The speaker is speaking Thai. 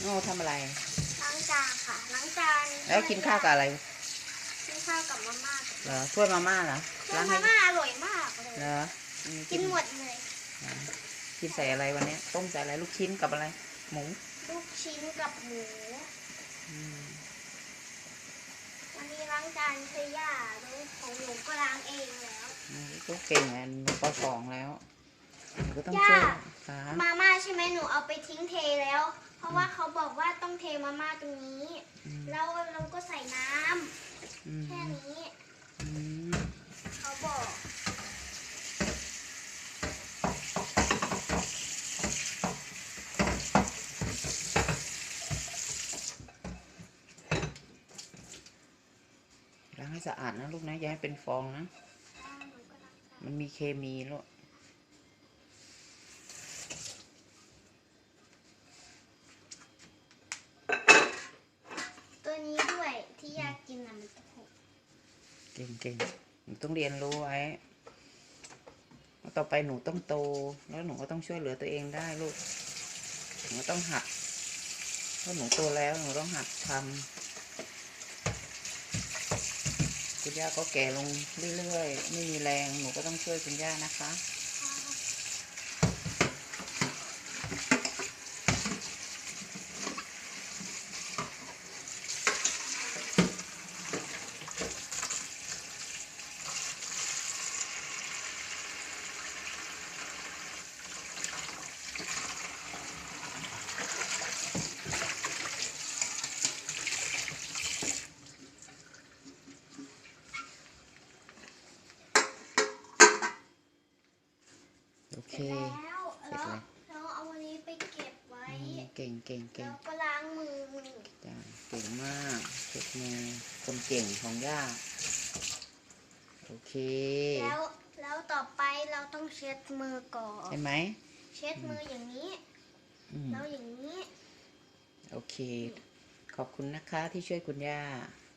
โน่ทำอะไร ล้างจานค่ะล้างจานแล้วกินข้าวกับอะไรกินข้าวกับมาม่าเหรอถ้วยมาม่าเหรอแล้วล้างมาให้ม่าอร่อยมากเลยเหรออืมกินหมดเลยกินใส่อะไรวันเนี้ยต้มใส่อะไรลูกชิ้นกับอะไร หมู ลูกชิ้นกับหมูอืมวันนี้ล้างจานใช้ย่าแล้วของหนูก็ล้างเองแล้วนี่ก็เก่งอะหนูปสองแล้วหนูก็ต้องย่าช่วย ค่ะมาม่าใช่ไหมหนูเอาไปทิ้งเทแล้ว เพราะว่าเขาบอกว่าต้องเทมาม่าตรงนี้ อืม แล้วเราก็ใส่น้ำอืมแค่นี้ อืมเขาบอกล้างให้สะอาดนะลูกนะอย่าให้เป็นฟองนะอ่าหนูก็ล้างจานมันมีเคมีลูก ตัวนี้ด้วยที่ยากกินน่ะมันจะหก เก่งๆหนูต้องเรียนรู้ไว้ ต่อไปหนูต้องโต แล้วหนูก็ต้องช่วยเหลือตัวเองได้ลูก หนูต้องหัดเพราะหนูโตแล้วหนูต้องหัดทำคุณย่าก็แก่ลงเรื่อยๆ ไม่มีแรง หนูก็ต้องช่วยคุณย่านะคะ โอเคเสร็จแล้วเสร็จแล้วแล้วแล้วเอาวันนี้ไปเก็บไว้อืมเก่งเก่งเก่แล้งวก็ล้างมือจ้าเก่งมากเช็ดมือคนเก่งของย่า โอเค แล้วแล้วต่อไปเราต้องเช็ดมือก่อน ใช่ไหม เช็ดมืออย่างนี้อืมแล้วอย่างนี้ โอเค ขอบคุณนะคะที่ช่วยคุณย่าค